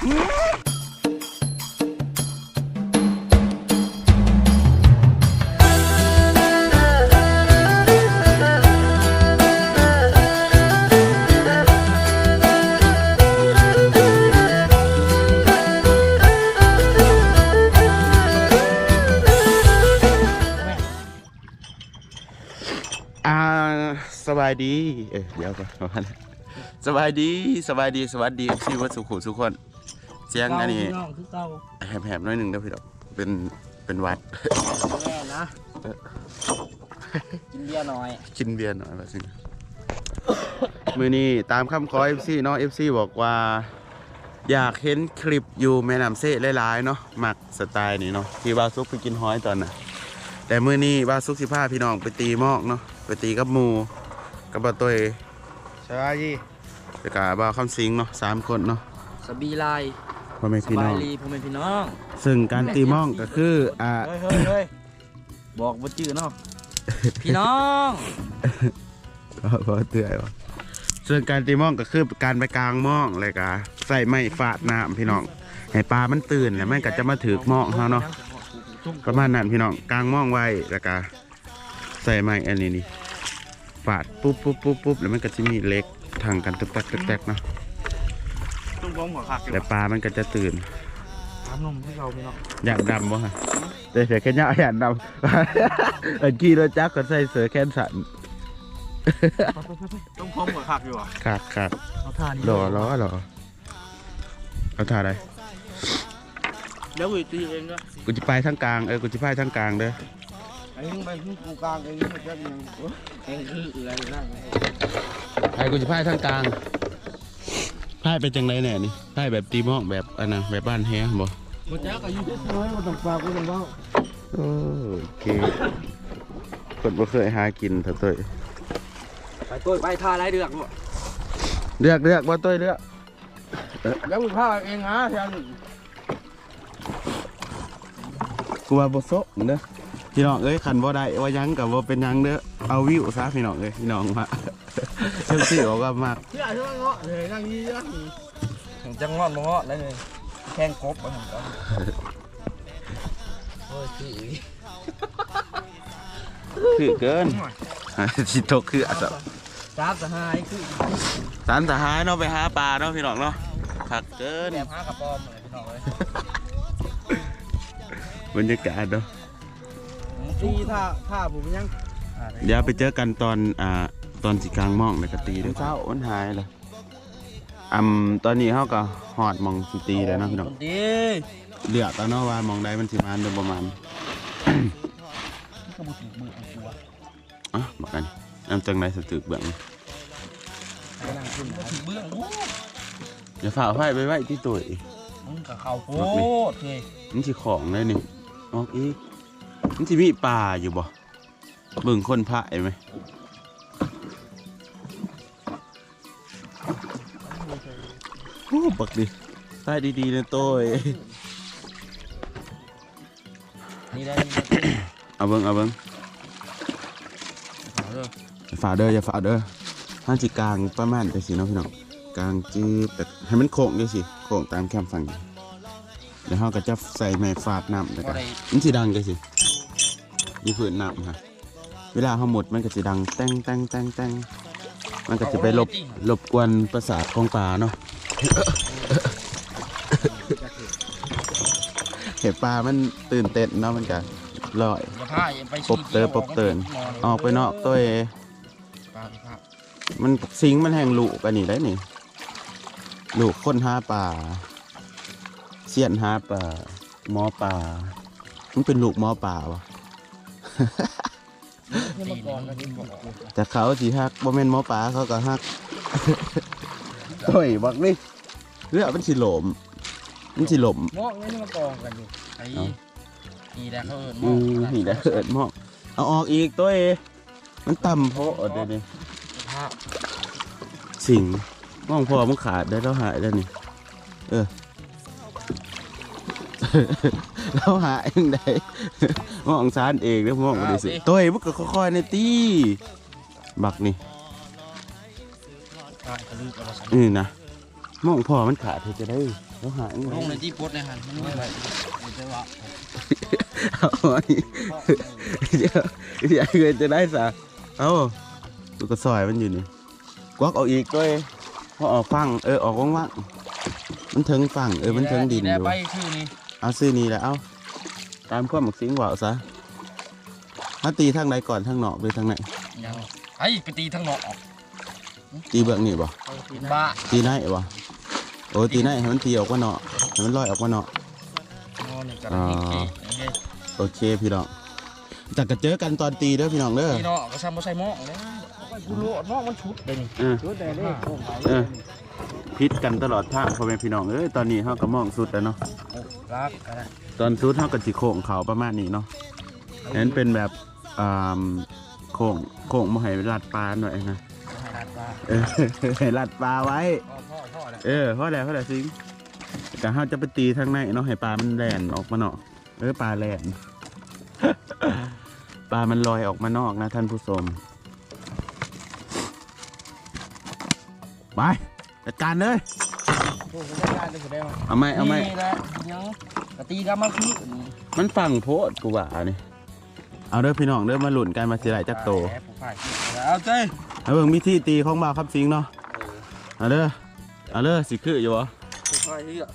อ่าสบายดี เอ้ยเดี๋ยวก่อนระมาณนั้นสบายดี สบายดี สวัสดีชีวัตสุขุสุขคน เสียงอันนี้เก่าพี่น้องคือเก่าแหบๆหน้อยหนึ่งเด้อพี่ดอกเป็นเป็นหวัดแม่นะกินเบียร์หน่อย กินเบียร์หน่อยว่าสิมือนี้ตามคำขอ FC เนาะ FC บอกว่า อยากเห็นคลิปอยู่แม่น้ำเซ่หลายๆเนาะมักสไตล์นี้เนาะที่บาวซุกไปกินหอยตอนน่ะ แต่มือนี้บาวซุกสิพาพี่น้องไปตีหมอกเนาะไปตีกับหมูกับบาวตัวสบายดีแล้วก็บาวคำสิงเนาะสามคนเนาะสบีไลาย พ่อแม่สพี่บาน้ยองลีพ่อแม่พี่น้อง ซึ่งการตีหมอกก็คืออ่าเฮ้ยเฮ้ยเฮ้ยบอกบ่จื้อเนาะพี่น้องพอเตือนวะส่วนการตีหมองก็คือการไปกลางหมองเลยกะใส่ไม้ฟาดน้ำพี่น้องให้ปลามันตื่นแล้วมันก็จะมาถือหมองเขาเนาะประมาณนั้นพี่น้องกลางหมองไว้แล้วก็ใส่ไม้อันนี้นี่ฟาดปุ๊บปุ๊บปุ๊บปุ๊บแล้วมันก็จะมีเหล็กทางกันตึกตักตึกตักเนาะ ตุ้งกงหัวขาดแล้วปลามันก็จะตื่นถามนมให้เราพี่น้องอยากดำบ่ฮะแต่เสือแค่ยาอยากดำเออกี้รถจักรก็ใส่เสือแค่สันตุ้งกงหัวขาดอยู่อะขาดขาดเอาท่านี้รอรอรอเอาท่าอะไรเดี๋ยวกูตีเองด้วยกูจะไปทางกลางเออกูจะไปทางกลางเด้อไอ้นี่ไปที่กูกลางไอ้นี่มันจะยังเองคืออะไรนั่งไอ้กูจะพายทางกลาง พายไปจังไรแน่นี่พายแบบตีหมอกแบบอันนะแบบบ้านแฮบ่มันจะก็อยู่ที่น้อยมันต้องฝากกูต้องว่าโอเคคนบ่เคยหากินเถอะเต้ยไปตุ้ยไปท่าไรเดือกลูกเลือกเลือกว่าเต้ยเลือกแล้วกูพาเองฮะแทนกูว่าบ่โซะเด้อพี่น้องเอ้ยคันบ่ได้ว่าหยังกับว่าเป็นหยังเด้อเอาวิวซะพี่น้องเอ้ยพี่น้องมา เจ้าสิบอกว่ามากที่ไหนที่ว่าเงาะเลยนั่งยี่ยี่จังงอนบ่งอดเลยเลยแข้งกบบ่ผมก็โอ้ยคือคือเกินสิตกคืออัศสามสหายคือสารสหายเนาะไปหาปลาเนาะพี่น้องเนาะคักเกินแบบหากระปอมอะไรพี่น้องเลยบรรยากาศเนาะตีท่าท่าผมยังเดี๋ยวไปเจอกันตอนอ่า ตอนสิกลางหมองในกตีเด้วยเช้าวันหายเลยอ่ำตอนนี้เขาก็หอดหมองสิตีแล้วเนาะพี่น้องดีเลือกแล้วเนาะว่าหมองใดมันสิมาเดือนประมาณก็บ่ถูกมือของกูอะอะบอกกันน้ำจังไรสตึกเบื้องไปนั่งขึ้นบ่ถูกเบื้องโอ้อย่าฝ่าไฟไปไว้ที่ตุ๋ยมึงกับเขาโพดเลยมันสิของเลยนี่ออกอีกมันสิมีปลาอยู่บ่เบิ่งคนพระเห็นไหม โอ้ปักดิใต้ดีๆนะโต้ยนี่ได้เอาเบิ้งเอาเบิ้งเขาเด้ออย่าฝ่าเด้ออย่าฝ่าเด้อห้าจิกลางประมาณจังสิเนาะพี่น้องกลางจืดแต่ให้มันโค้งจังสิโค้งตามแคมฝั่งเดี๋ยวเราก็จะใส่ไม้ฟาดน้ำแล้วบ่กันได้มันสิดังจังสิมีพื้นน้ำฮะเวลาเขาหมดมันก็สิดังแต้งแต้งแต้งแต้งมันก็จะไปรบรบกวนประสาทของป่าเนาะ เห็นปลามันตื่นเต้นเนาะมันก็ลอยบ่พาอย่าไปปบเตอปบเตินออกไปนอกตัวเองปลาครับมันสิงมันแหงลูกกันนี่ได้นี่ลูกคนหาป่าเสียนหาป่าหมอป่ามันเป็นลูกหมอป่าวะนี่มาก่อนก็กินบ่แต่เขาสิฮักบ่แม่นหมอป่าเขาก็ฮักต่อยบักนี่ เรือมันสิหลมมันสิหลมงอกนี่มากองกันอยู่ไอ้เอ้านี่แหละเขาเอิ้นอืมนี่ได้เกิดหมอกเอาออกอีกตัวเองมันต่ำโพดเดี๋ยวนี้พาสิงมองพอมันขาดได้แล้วหายแล้วนี่เออเราหายยังไงมองซานเองแล้วมองบ่ได้สิตัวเองมันก็ค่อยๆในตีบักนี่พาก็ลืมเอามาใส่นี่นะ มองพอมันขาดเธอจะได้เขาหายลงในที่ปดในหันมันไม่ไหวเดี๋ยวว่าเอาอันนี้เดี๋ยวเดี๋ยวเงินจะได้สะเอ้าตัวกระสอยมันอยู่นี่กวักเอาอีกด้วยพอออกฟังเออออกว่างๆมันถึงฟังเออมันถึงดินอยู่ไปคือนี่เอาซื้อนี่แหละเอาตามความหมักสิงว่าวซะถ้าตีทางไหนก่อนทางนอกหรือทางไหนยังไอ้กตีทั้งนอกออกตีเบื้องนี่บ่บ้าตีไหนบ่ โอ้ตีไหนให้มันตีออกมาเนาะให้มันลอยออกมาเนาะนอนนี่กันอ่านี่โอเคพี่น้องจากกันเจอกันตอนตีเด้อพี่น้องเด้อนี่เนาะก็ซ้ำบ่ใส่หม้อเลยกูรู้หม้อมันชุดเลยนี่เออชุดแต่นี่เออพิษกันตลอดทางพ่อแม่พี่น้องเอ้ยตอนนี้เฮาก็มองสุดแล้วเนาะรักอะไรตอนสุดเฮาก็สิโค้งเขาประมาณนี้เนาะนั้นเป็นแบบอ่าโค้งโค้งบ่ให้ลัดปลาหน่อยนะรักปลาเออให้ลัดปลาไว้ เออเพราะอะไรเพราะอะไรซิงแต่เฮาจะไปตีทางในเนาะให้ปลามันแล่นออกมาเนาะเออปลาแล่นปลามันลอยออกมานอกนะท่านผู้ชมไปจัดการเลยโอ้โหได้ได้ได้ได้มาเอาไหมเอาไหมนี่แหละยังกตีกันมาคือมันฟังโพดกูว่านี่เอาเด้อพี่น้องเด้อมาหลุนกันมาสิไหลจักโตเอาใจเอาเบิ่งมีที่ตีของบ่าวครับซิงเนาะเอาเด้อ เอาเด้อสิคืออยู่บ่ค่อยๆเลือก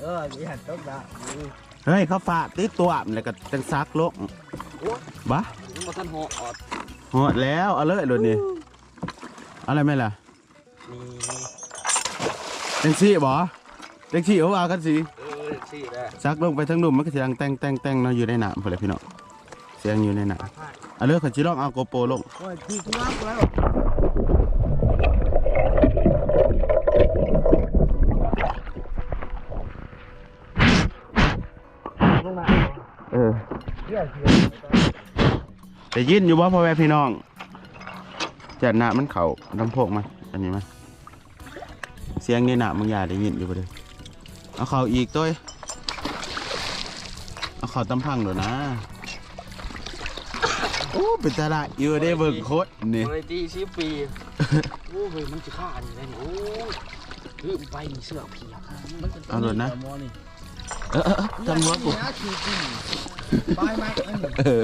เออมีหันต้นละเฮ้ยเขาฝาดติดตัวมันแล้วก็จังซักลงบ้ามาท่านหอดหอดแล้วเอาเลยโดดนี่อะไรไหมล่ะนี่จังซี่บ่จังซี่เอาเอากันสิซักลงไปทั้งนุ่มมันก็เสิดังแต่งแต่งแต่งเนาะอยู่ในหน้ำพุ่นพี่น้องเสียงอยู่ในหน้ำเอาเลยขอจิลองเอาโกโปรลง โอ้ยที่กูรับแล้ว เออ ได้ยินอยู่บ่พ่อแม่พี่น้องจัดหน้ามันเข่าลำโพงมาอันนี้มาเสียงในหน้ามึงอย่าได้ยินอยู่บ่เด้อเอาเข่าอีกตัวเอาเข่าตำพังเดี๋ยวนะโอ้เป็นตาละอยู่ได้เบิ่งโคตรนี่โอ้ยตีสิบปีโอ้ยมันจะฆ่าอันนี้ได้นี่โอ้ยลืมไปมีเสื้อเพียกมันจะเอาเลยนะเออเออเออจำหัวกู ไปไหมอันนี้เออ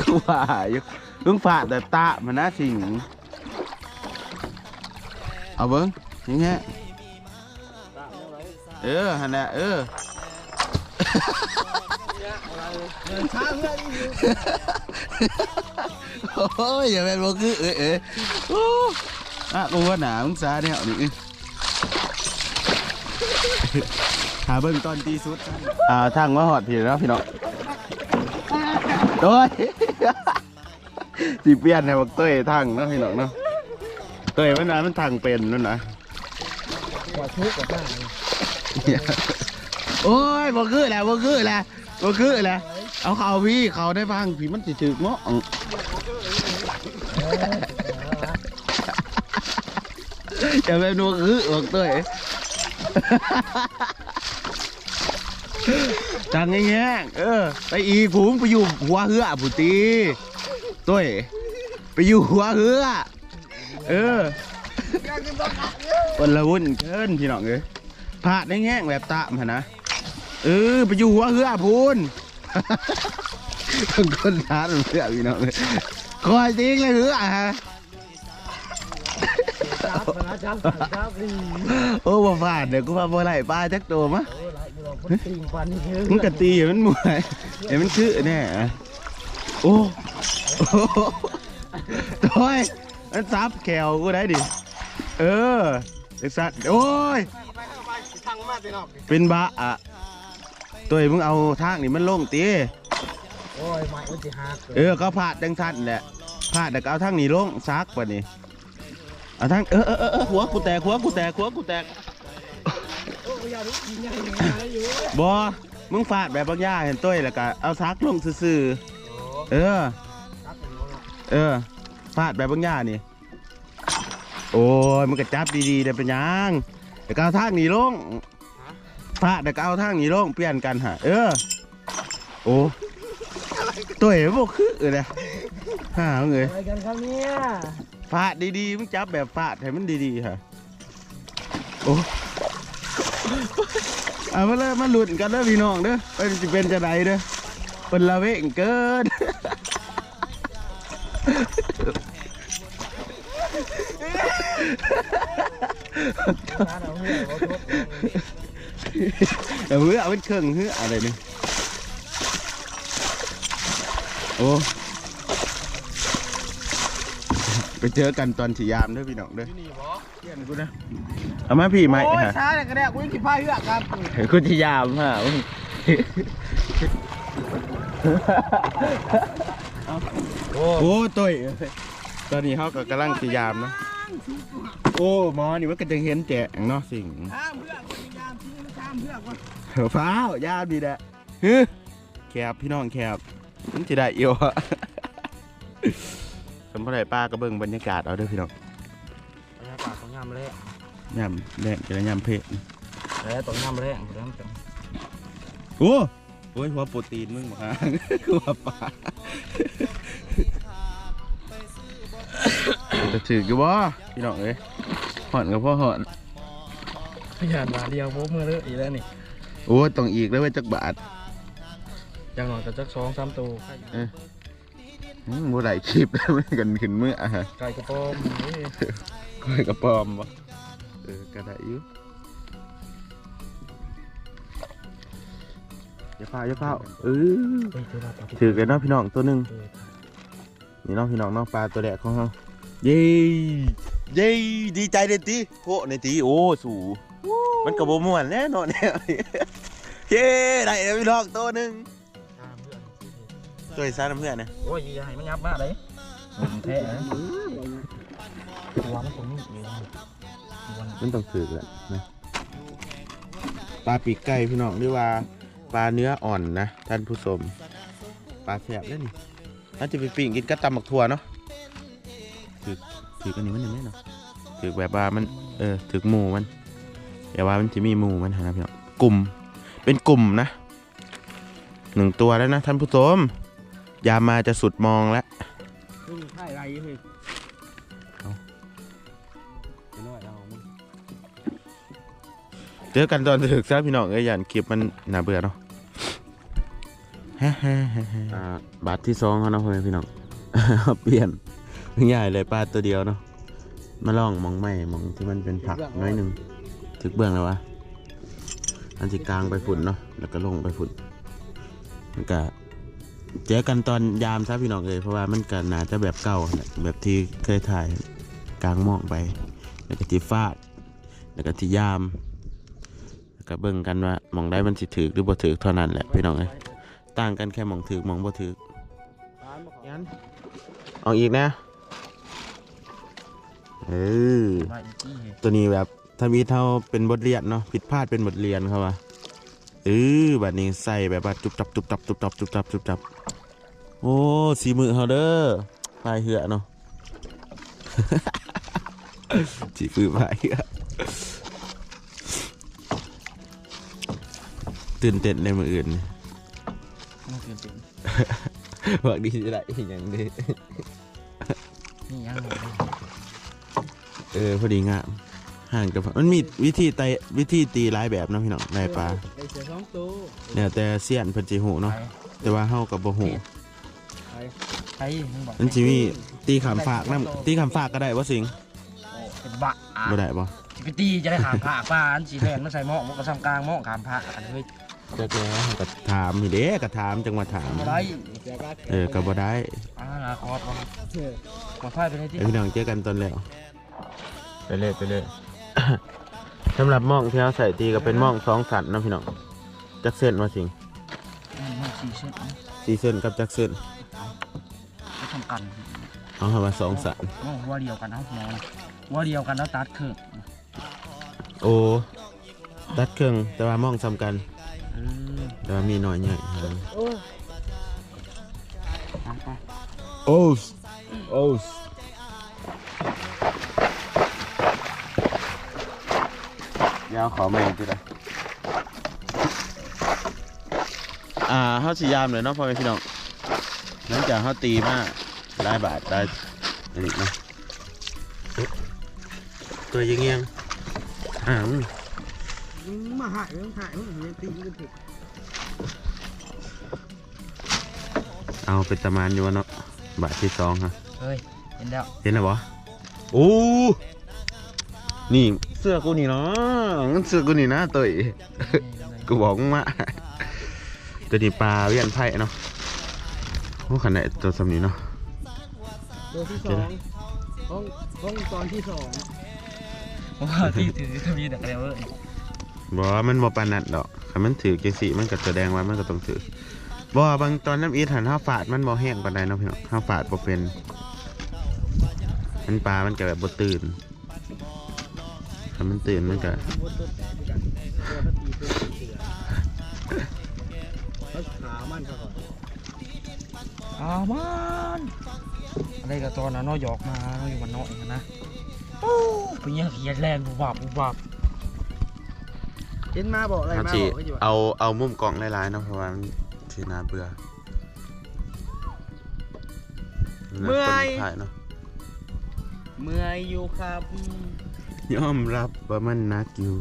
กูว่าอยู่มึงฝาดแต่ตามันนะสิงเอาเบิ้งยังไงเออฮันแหละเออช้าเพื่อนนี่อยู่โอ้ยอย่าเป็นบ่คือเอ้ยเอ้ยโอ้อะกูว่าหนามึงซาเนี่ยนี่หาเบิ้งตอนตีสุดอ่าทางว่าหอดพี่แล้วพี่น้อง โอ้ยสิเปลี่ยนให้บักเต้ยทางเนาะพี่น้องเนาะเต้ยมันนะมันทางเป็นนั่นนะกว่าทุกข์กว่าบ้าโอ้ยบ่คือแหละบ่คือแหละบ่คือแหละเอาเขาพี่เขาได้ฟังพี่มันสิถึกเนาะจะเป็นนัวคือบอกเตัวเอง จังแง่ๆเออ ไปอีกผมไปอยู่หัวเหือผู้ตีตัวเองไปอยู่หัวเหือเออคนละวุ่นเกินพี่น้องเอ้ยพลาดได้แง่งแบบตามหนะเออไปอยู่หัวเหือพูนคนคนทานเหือพี่น้องเลยคอยจริงเลยเหือฮะโอ้บ่ผ่านเดี๋ยวกูพาบ่ไหลปลาจักตัวมะ โอ้ยหลายอยู่มันตีฟันนี่คือมึงกะตีมันมวยเอ้มันคือแน่โอ้โอ้ตัวไอ้มันซับแขวกูได้ดิ เออไอ้สัตว์โอ้ยไปเข้าไปทางมาตีนอกเป็นบะอะตัวไอ้มึงเอาทางนี่มันลงตีโอ้ยไม้มันจะหักเออก็พลาดจังทันแหละพลาดแต่ก็เอาทางนี้ลงซักกว่านี้เอาทางเออเออเออเออหัวกูแตกหัวกูแตกหัวกูแตก โอ้ยอย่าลุกยิงยังไงอยู่บอมึงฟาดแบบบางย่าเห็นต้วยแล้วก็เอาซักลงซื่อๆเออ เออฟาดแบบบางย่านี่ โอ้ยมึงก็จับดีๆเดี๋ยวเป็นหยังเดี๋ยวก็เอาทางนี้ลงฟาดเดี๋ยวก็เอาทางนี้ลงเปลี่ยนกันฮะเออ โอ้ตัวเอ๋บอกคือเลยฮ่ามึงเอ้ยอะไรกันครับเนี่ยฟาดดีๆมึงจับแบบฟาดให้มันดีๆฮะโอ้ เอามาเลยมาหลุดกันเด้อพี่น้องเด้อเป็นสิเป็นจะไดเด้อเป็นละเวงเกินเออเพื่อเอาเป็นเครื่องเพื่ออะไรนี่โอ้ ไปเจอกันตอนฉียามเด้วยพี่น้องเด้อนี่บ่เพื่อนกูนะเอามาพี่ไหมโอ้ยฮะช้าเลยก็ได้กูยังคิดพายเหือกครับคุณจะยามฮะโอ้โอ้ตัวตอนนี้เขาก็กำลังฉียามนะโอ้หมอนี่มันก็จะเห็นแจงเนาะสิ่งข้ามเหือกกูพยายามทิ้งมันข้ามเหือกวะฟ้าวยามดีแหละฮึแคบพี่น้องแคบมันจะได้เอียวอะ สมมติป้าก็เบิ่งบรรยากาศเอาเด้อพี่น้องบรรยากาศต้องยามแรงยามแดงจะได้ยามเพชรแล้วต้องยามแรงเดี๋ยวมันจะโอ้โอ้ยหัวโปรตีนมึงมาหัวปลาจะถืออยู่บ่พี่น้องเอ้ยหอนกับพ่อหอนพยานมาเดียวโว้มือเลยอีกแล้วนี่โอ้ยต้องอีกแล้วเว้ยจักบาทอย่างหน่อยก็จักสองสามตัวอืม บ่ได้คลิปแล้วมันกันขึ้นเมื่ออะฮะไก่กระป๋อมนี่ก้อยกระปอมบ่เออก็ได้อยู่อย่าฟ้าวอย่าฟ้าวเออเฮ้ยเจอแล้วถือกันเนาะพี่น้องตัวหนึงเออนี่เน้องพี่น้องเน้องปลาตัวแดกของเราเย้เย้ดีใจเด็ดตีโหในตีโอ้สูมันกระโบม่วนแน่นอนเนี่ยเย้ได้แล้วพี่น้องตัวหนึ่งข้ามเหือก ตัวอีสานน้ำเพื่อนนะโอ้ยอย่าให้มันยับมากเลยมันแท้นะตัวมันตรงนี้อยู่นะตัวมันมันต้องถือแหละนะปลาปีกไก่พี่น้องหรือว่าปลาเนื้ออ่อนนะท่านผู้ชมปลาแสบแล้วนี่น่าจะไปปิ้งกินกับตำหมักถั่วเนาะถือถือกันนี้มันยังไงเนาะถือแบบว่ามันเออถือหมูมันแต่ว่ามันจะมีหมูมันนะพี่น้องกลุ่มเป็นกลุ่มนะหนึ่งตัวแล้วนะท่านผู้ชม ยามมาจะสุดมองแล้วมึงไข่ไรเฮ้ยไปหน่อยเอามึงเจอกันตอนถึกซะพี่น้องเอ้ยยันคลิปมันน่าเบื่อเนาะฮ่าฮ่าฮ่าฮ่าอ่าบาทที่สองเขาเนาะพ่อแม่พี่น้อง เปลี่ยนง่ายเลยปลาตัวเดียวเนาะมาลองมองไม่มองที่มันเป็นผักน้อยหนึ่งถึกเบื้องแล้ววะอันที่กลางไปฝุ่นเนาะแล้วก็ลงไปฝุ่นมันก็ เจอกันตอนยามซะพี่น้องเลยเพราะว่ามันก็น่าจะแบบเก่าแหละแบบที่เคยถ่ายกลางหมองไปแล้วก็ที่ฟาดแล้วก็ที่ยามแล้วก็เบิ่งกันว่ามองได้มันสิถือหรือบ่ถือเท่านั้นแหละพี่น้องเอ้ยต่างกันแค่มองถือมองบ่ถือร้านบอกงั้นเอาอีกนะเออตัวนี้แบบถ้ามีเท่าเป็นบทเรียนเนาะผิดพลาดเป็นบทเรียนครับว่า เออบัดนี้ใส่แบบว่าจุบจับจุบจับจุบจับจุบจับจุบจับโอ้สีมือเฮาเด้อพายเหือเนาะสีมือพายเหือตื่นเต้นในมืออื่นมันเกินเป็นบอกดีจะได้อย่างนี้นี่ยังไงเออพอดีงาม ห่างกับมันมีวิธีไตวิธีตีหลายแบบเนาะพี่น้องในปลาได้เสียสองตัวเนี่ยแต่เสี้ยนเพิ่นสิหูเนาะแต่ว่าเฮากับบ่หูไอ้มึงบอกมันสิมีตีขามฝากนํตีขามฝากก็ได้บ่สิงเป็นบะอะบ่ได้บ่ไปตีจะได้ขามผ้าป้าอันสีแดงมาใส่หม้อมันก็ซ้ำกลางหม้อขามผ้าอันเฮ้ยจักแล้วเฮาก็ถามนี่เด้ก็ถามจังว่าถามอะไรเออก็บ่ได้อ่านาคอสมันมาไฟไปในที่เอ้ยพี่น้องเจอกันตอนแล้วไปเลยไปเลย สำหรับหม่องที่เฮาใส่ตีก็เป็นหม่องสองสันเนาะพี่น้องจักเส้นว่าสิงมันสี่เส้นสี่เส้นกับจักเส้นก็ทำกันเอาเข้ามาสองสันหม้อหัวเดียวกันเอาหัวหัวเดียวกันแล้วตัดครึ่งโอ้ตัดเครื่องแต่ว่าหม่องซ้ำกันเออแต่ว่ามีน้อยใหญ่ครับเอาไปโอ้สโอ้ ยาวขอแม่งจุดอะอ่าเฮาสิยามเลยเนาะพ่อแม่พี่น้องหลังจากเฮาตีมาหลายบาทได้อันนี้เนาะตัวยิงเงียงๆอ่าอืมมึงมาหายมึงหายมึงยังตีกันถึงเอาเป็นตะมานอยู่วะเนาะบาทที่สองฮะเฮ้ยเห็นแล้วเห็นแล้วบ่โอ้ นี่เสื้อกูนี่เนาะงั้นเสื้อกูนี่นะเตยกูบอกมึงมาตัวนี้ปลาเวียนไผ่เนาะโอ้ขนาดตัวสำนี้เนาะตัวที่สองห้องห้องตอนที่สองว่าที่ถือทวีแต่แล้วเว้ยบอกว่ามันบ่ปานนัดดอกคันมันถือเกสีมันก็แสดงว่ามันก็ต้องถือบ่ว่าบางตอนน้ำอีทหันห้าฝาดมันบ่แห้งปานใดเนาะพี่น้องห้าฝาดบ่เป็นมันปลา มันก็แบบบ่ตื่นถ้า มันตื่นมันก็ตัวตัวแตกด้วยกันขามันขาก่อนอ้ามันอะไรกับตอนนั้นเนาะหยอกมาเนาะอยู่มันนาะอยกันนะโอ้เป็นยังเขียนแรงบุบบับบุบบับเห็นมาบอกอะไรมาบอกก็อยู่เอาเอามุมกล้องหลายๆนะเพราะว่ามันสิน่าเบื่อคนถ่ายเนาะเมื่อยอยู่ครับ ยอมรับว่ามันหนักอยู่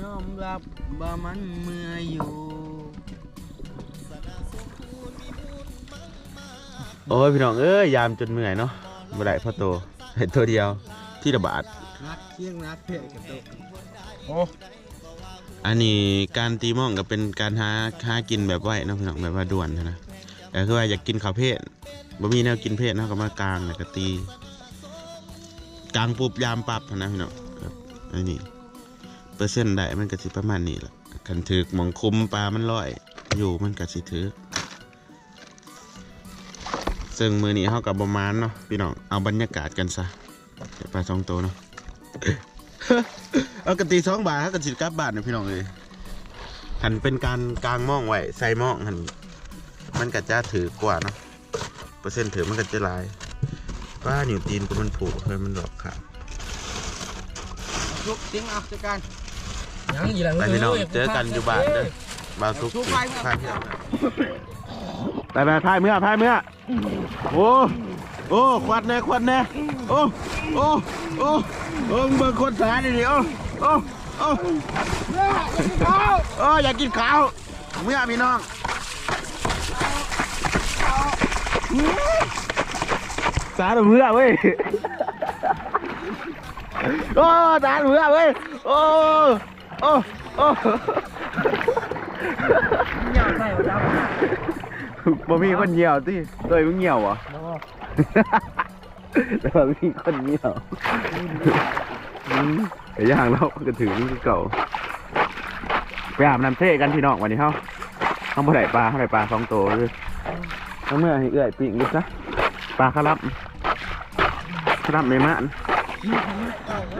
ยอมรับว่ามันเมื่อยอยู่โอ้ยพี่น้องเอ้ยยามจนเมื่อยเนาะบ่ได้พ่อโตเห็นตัวเดียวที่ระบาดนักเที่ยงนักเที่ยงกับตัวโอ้อันนี้การตีหม่องก็เป็นการหาหากินแบบไหวเนาะพี่น้องแบบว่าด่วนนะแต่คือว่าอยากกินข้าวเพศบ่มีแนวกินเพศเนาะก็มากลางแล้วก็ตี กลางปุ๊บยามปรับนะพี่น้องครับอันนี้เปอร์เซ็นต์ได้มันก็สิประมาณนี้แหละคันถึกหมองคุมปลามันลอย อยู่มันก็สิถึกซึ่งมือนี้เฮากับประมาณเนาะพี่น้องเอาบรรยากาศกันซะเดี๋ยวปลาสองตัวเนาะเอากตีสองบาทเขากสิกลับบาทเนี่ยพี่น้องเลยหันเป็นการกลางหมองไว้ใส่หมองหันมันก็จะถือกว่าเนาะเปอร์เซ็นต์ถือมันก็จะหลาย ป้าหนิวตีนกูมันผูกเฮ้ยมันหลอกขาดลุกทิ้งเอาจัดการยังอีหลังไปพี่น้องเจอกันอยู่บ้านเด้อบ่าวทุกชุบทีไปเมื่อพายเที่ยวไปไปพายเมื่อพายเมื่อโอ้โอ้ควัดแน่ควัดแน่โอ้โอ้โอ้โอ้มึงเบิ่งคนสายดิดิโอ้โอ้โอ้โอ้อยากกินข้าวเมื่อพี่น้อง สารเมื่อเว้ย โอ้สารเมื่อเว้ย โอ้ โอ้ โอ้เหี่ยวใส่หัวดำบ่มีคนเหี่ยวสิเลยมึงเหี่ยวเหรอบ่แต่ว่ามีคนเหี่ยวไอ้ย่างเราก็ถือนี่คือเก่า ไปอาบน้ำเท่กันพี่น้องวันนี้เฮาเขาบ่ได้ปลาได้ปลาสองตัวเลยเอาเมื่อให้เอื้อยปิ่งดูซะปลาครับ รับในมาน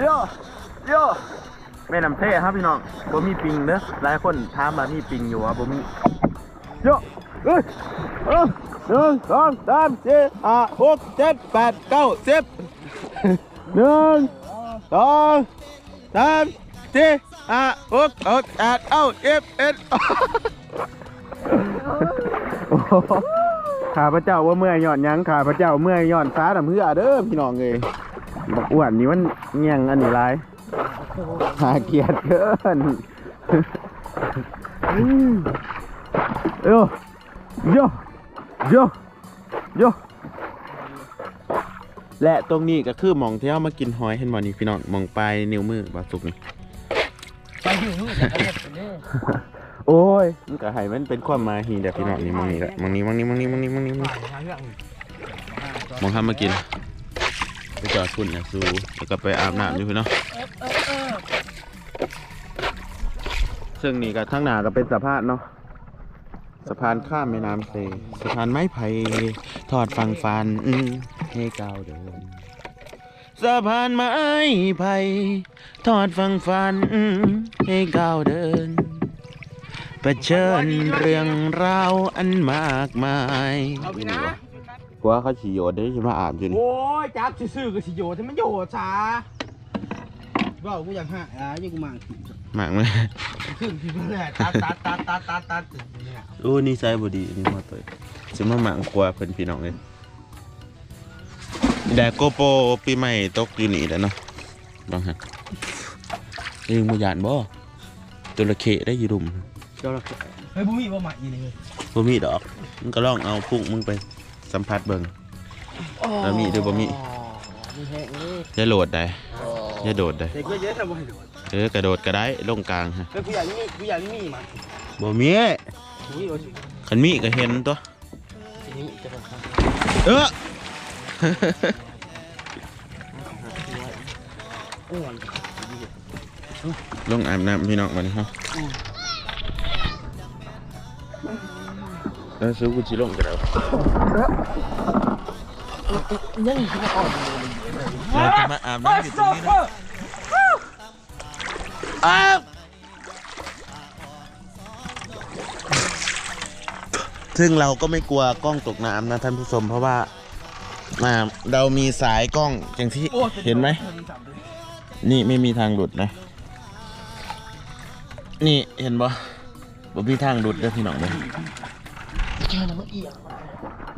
โยโยแม่น้ำเท่ครับพี่น้องบ่มีปิงเด้อหลายคนถามมามีปิงอยู่วะบ่มีโยเอ้ยเอ้ยหนึ่งสองสามสี่ห้าหกเจ็ดแปดเก้าสิบหนึ่งสองสามสี่ห้าหกหกแปดเก้าสิบเอ็ดโอ้โห ข้าพเจ้าว่าเมื่อยย่อนหยังข้าพเจ้าเมื่อยย่อนฟ้าดำเพื่อเด้อพี่น้องเลยบอกอ้วนนี่มันเงียงอันนี้ไรหาเกียรติเกินอืมโยโยโยโยและตรงนี้ก็คือหมองที่เรามากินหอยเห็นบ่นี่พี่น้องหมองปลายนิ้วมือบาสุกนี่ ไปอยู่นู่นแต่ก็เห็นไปเด้อ โอ้ย มันก็ให้มันเป็นความหมายฮีเดี๋ยวพี่น้องนี่มองนี่แหละมองนี่มองนี่มองนี่มองนี่มองนี่มองนี่าเรื่องมองทำมากินไปจอดคุณนะซูแล้วก็ไปอาบน้ำอยู่พี่เนาะซึ่งนี่ก็ทั้งหนาก็เป็นสะพานเนาะสะพานข้ามแม่น้ำเซสะพานไม้ไผ่ทอดฟังฟันให้ก้าวเดินสะพานไม้ไผ่ทอดฟังฟันให้ก้าวเดิน ผชิญเรื่องราวอันมากมายเอาไปนะกลัวเขาฉี่โยนได้ใช่ไหมอาบอยู่นี่โอ้ยจับซื่อๆกับสิโยที่มันโยช้าว่ากูอยากหาอะยังกูมาหมากเลยขึ้นที่แรกตัดตัดตัดตัดตัดตัดเนี่ยโอ้นี่ไซบดีนี่มาตัวจะมาหมางกลัวเพิ่นพี่น้องเลยแดกโกโปปีใหม่ตกอยู่นี่แหล้วเนาะลองฮะเองบ่ยานบ่ตัวละเข้ได้อยู่ดุม เจ้าละแกเฮ้ยบุ้มีบ่ใหม่อีเลย บ่มีดอก มึงก็ลองเอาพุ่งมึงไปสัมผัสเบิ่ง แล้วมีหรือบ่มี มีแห้งเลยอย่าโหลดได้อย่าโดดได้เด็กเยอะๆทำบ่ให้โดนเออกระโดดก็ได้ลงกลางฮะเฮ้ยผู้ใหญ่มีผู้ใหญ่มีมันบ่มีนี่โอ้ยคันมีก็เห็นตัว ทีนี้จะเป็นครับเออ อ้วนลงอาบน้ำพี่น้องมานี่ฮะ แล้วซื้อกูสิลงก็ได้ยังคืออ่อนเราจะมาอาบน้ำอยู่ตรงนี้นะอ้าวซึ่งเราก็ไม่กลัวกล้องตกน้ำนะท่านผู้ชมเพราะว่าอ่าเรามีสายกล้องอย่างที่เห็นไหม นี่ไม่มีทางหลุดนะ นี่เห็นบ่ บ่มีทางหลุดเด้อพี่น้องเด้อเจอแล้วมันเอียง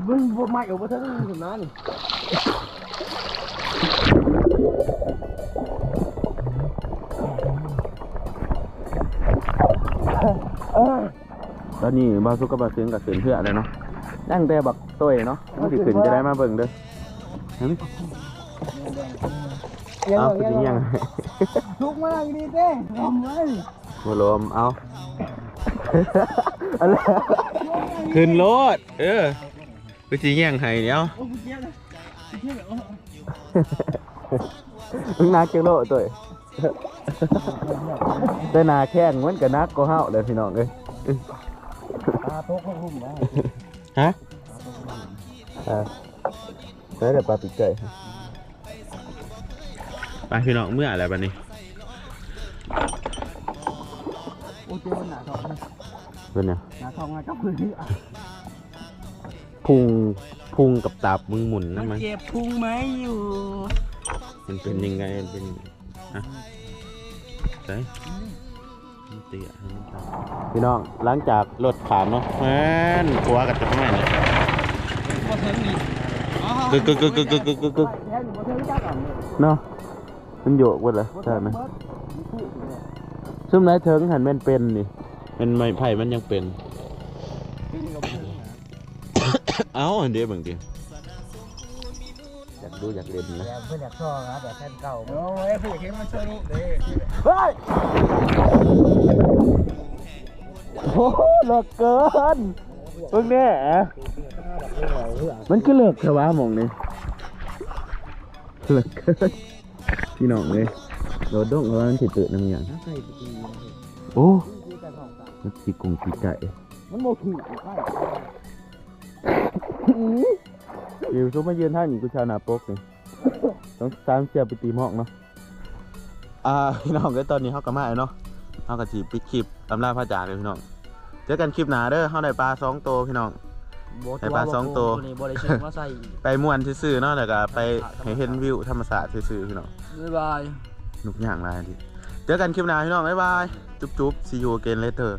มึงบ่ไม่เอาบ่ทั้งสำนักนี่ตอนนี้บาสุกกับบาซึงกับเสือนเพื่ออะไรเนาะตั้งแต่บักต้ยเนาะมันสิขึ้นจะได้มาเบิ่งเด้อเห็นไหมเอาเป็นยังไงทุกมากนี่เต้ทำไว้บ่รวมเอา อะไรขึ้นรถเออไปสิแย่งให้เดี๋ยวมึงนาเกโลตัวแต่นาแข้งมันก็นักก็เฮาเลยพี่น้องเอ้ยตาโต๊ะเขาหุ่มไว้ฮะอ่าได้แต่ปลาปีกไก่ไปพี่น้องเมื่ออะไรบ้านี้โอ้เจ้าหน้าทอง เป็นเนี่ยหน้าทองมากับพื้นที่อะพุงพุงกับตับมึงหมุนนะมันเจ็บพุงไหมอยู่ มันเป็นยังไงมันเป็นฮะใช่มันเตี้ยให้มันตับพี่น้องหลังจากรถขามเนาะแม่นตัวกับจะไม่เนี่ยบ่ถึงนี่กึกกึกกึกกึกกึกกึกกึกกึกแค่อยู่บ่ถึงจักอันเลยเนาะมันโยกหมดเลยใช่ไหมซุ่มไหนเถิงหันแม่นเป็นนี่ เป็นไม้ไผ่มันยังเป็น เอาอันเดียวบางทีอยากดูอยากเล่นนะแบบเพื่อนอยากชอบนะแบบแฟนเก่าโอ้ยผู้เห็นมันช่วยลูกเด้เฮ้ยโอ้เลิกเกินเพิ่งเนี่ยมันก็เลิกเถอะวะมองนี่เลิกเกินพี่น้องเลยโดดดงแล้วมันสิตื่นน้ำอย่างโอ้ มันสิกงสิไก่มันโมขี่ใช่อยู่ชุบมายืนท่าหนีกูชาวนาปกนี่ต้องตามเสียไปตีหมอกเนาะอ่าพี่น้องก็ตอนนี้เขากลับมาแล้วเนาะเขากะจีปิดคลิปอำลาพระจากเลยพี่น้องเจอกันคลิปหนาเด้อเขาได้ปลาสองตัวพี่น้องให้ปลาสองตัวนี้บ่ได้ชื่อว่าใส่ไปม่วนซื่อๆเนาะแล้วก็ไปให้เห็นวิวธรรมศาสตร์ซื่อๆพี่น้องบ๊ายบายนุกอย่างไรที เจอกันคลิปหน้าพี่น้องบ๊ายบาย จุ๊บๆ see you again later